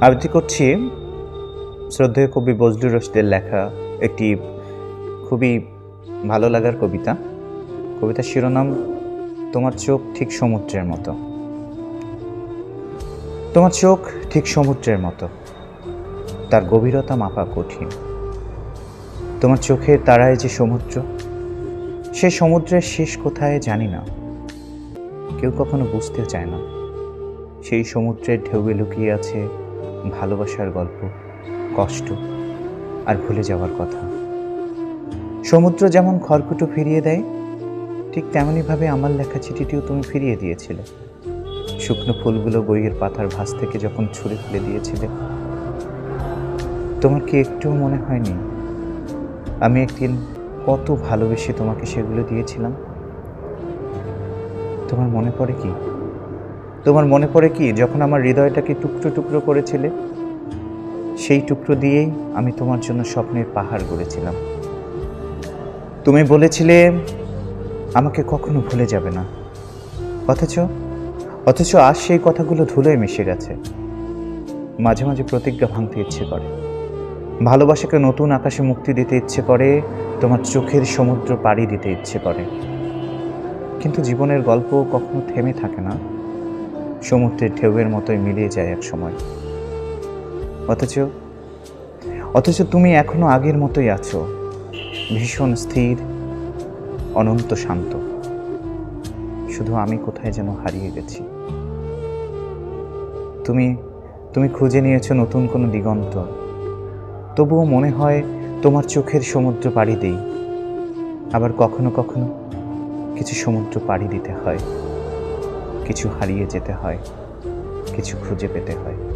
আবৃত্তি করছি শ্রদ্ধেয় কবি বজলুর রশিদের লেখা একটি খুবই ভালো লাগার কবিতা। কবিতার শিরোনাম, তোমার চোখ ঠিক সমুদ্রের মতো। তোমার চোখ ঠিক সমুদ্রের মতো। তার গভীরতা মাপা কঠিন। তোমার চোখের তারায় যে সমুদ্র, সে সমুদ্রের শেষ কোথায় জানি না। কেউ কখনো বুঝতে চায় না, সেই সমুদ্রের ঢেউয়ে লুকিয়ে আছে ভালোবাসার গল্প, কষ্ট আর ভুলে যাওয়ার কথা। সমুদ্র যেমন খড়কুটো ফিরিয়ে দেয়, ঠিক তেমনইভাবে আমার লেখা চিঠিটিও তুমি ফিরিয়ে দিয়েছিলে। শুকনো ফুলগুলো বইয়ের পাতার ভাস থেকে যখন ছুঁড়ে ফেলে দিয়েছিলে। তোমার কি একটুও মনে হয়নি? আমি একদিন কত ভালোবেসে তোমাকে সেগুলো দিয়েছিলাম। তোমার মনে পড়ে কি? তোমার মনে পড়ে কি যখন আমার হৃদয়টাকে টুকরো টুকরো করেছিলে? সেই টুকরো দিয়েই আমি তোমার জন্য স্বপ্নের পাহাড় গড়েছিলাম। তুমি বলেছিলে, আমাকে কখনো ভুলে যাবে না। অথচ অথচ আজ সেই কথাগুলো ধুলোয় মিশে গেছে। মাঝে মাঝে প্রতিজ্ঞা ভাঙতে ইচ্ছে করে। ভালোবাসাকে নতুন আকাশে মুক্তি দিতে ইচ্ছে করে, তোমার চোখের সমুদ্র পাড়ি দিতে ইচ্ছে করে। কিন্তু জীবনের গল্প কখনো থেমে থাকে না। সমুদ্রের ঢেউয়ের মতোই মিলিয়ে যায় এক সময়। অথচ অথচ তুমি এখনও আগের মতোই আছো। ভীষণ স্থির, অনন্ত শান্ত। শুধু আমি কোথায় যেন হারিয়ে গেছি। তুমি তুমি খুঁজে নিয়েছো নতুন কোনো দিগন্ত। তবুও মনে হয় তোমার চোখের সমুদ্র পাড়ি দেই। আবার কখনো কখনো কিছু সমুদ্র পাড়ি দিতে হয়। কিছু হারিয়ে যেতে হয় কিছু খুঁজে পেতে হয়।